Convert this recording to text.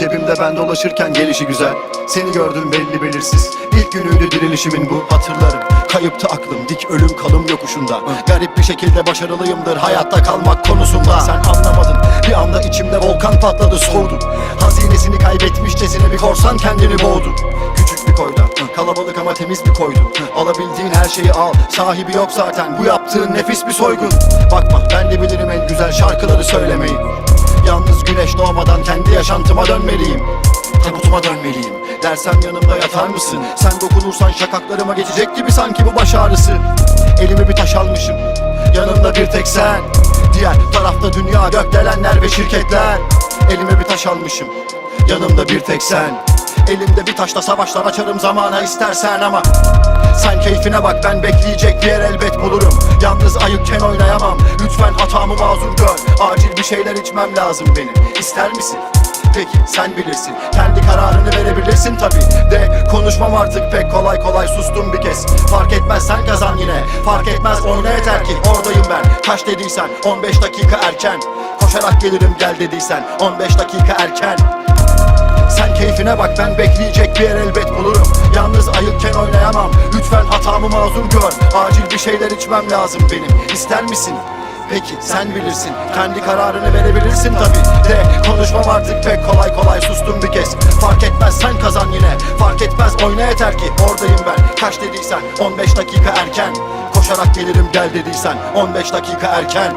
cebimde ben dolaşırken gelişi güzel. Seni gördüm belli belirsiz. İlk günüydü dirilişimin bu hatırlarım. Kayıptı aklım dik ölüm kalım yokuşunda. Garip bir şekilde başarılıyımdır hayatta kalmak konusunda. Sen anlamadın bir anda içimde volkan patladı soğudu Hazinesini kaybetmişçesine bir korsan kendini boğdu Küçük bir koyda kalabalık ama temiz bir koydu Alabildiğin her şeyi al sahibi yok zaten. Bu yaptığın nefis bir soygun. Bakma ben de bilirim en güzel şarkıları söylemeyi Yalnız güneş doğmadan kendi yaşantıma dönmeliyim. Tabutuma dönmeliyim. Dersem yanımda yatar mısın? Sen dokunursan şakaklarıma geçecek gibi sanki bu baş ağrısı. Elime bir taş almışım. Yanımda bir tek sen. Diğer tarafta dünya gökdelenler ve şirketler. Elime bir taş almışım. Yanımda bir tek sen. Elimde bir taşla savaşlar açarım zamana istersen ama Sen keyfine bak ben bekleyecek bir yer elbet bulurum Yalnız ayıkken oynayamam. Lütfen hatamı mazur gör. Acil bir şeyler içmem lazım benim. İster misin? Peki sen bilirsin. Kendi kararını verebilirsin tabi De konuşmam artık pek kolay kolay. Sustum bir kez. Fark etmez sen kazan yine. Fark etmez oyna yeter ki. Oradayım ben. Kaç dediysen. 15 dakika erken. Koşarak gelirim gel dediysen. 15 dakika erken. Sen keyfine bak ben bekleyecek bir yer elbet bulurum. Yalnız ayıkken oynayamam Hatamı mazur gör. Acil bir şeyler içmem lazım benim. İster misin? Peki sen bilirsin. Kendi kararını verebilirsin tabi De. Konuşmam artık pek kolay kolay. Sustum bir kez. Fark etmez sen kazan yine. Fark etmez oyna yeter ki. Oradayım ben. Kaç dediysen. 15 dakika erken. Koşarak gelirim gel dediysen. 15 dakika erken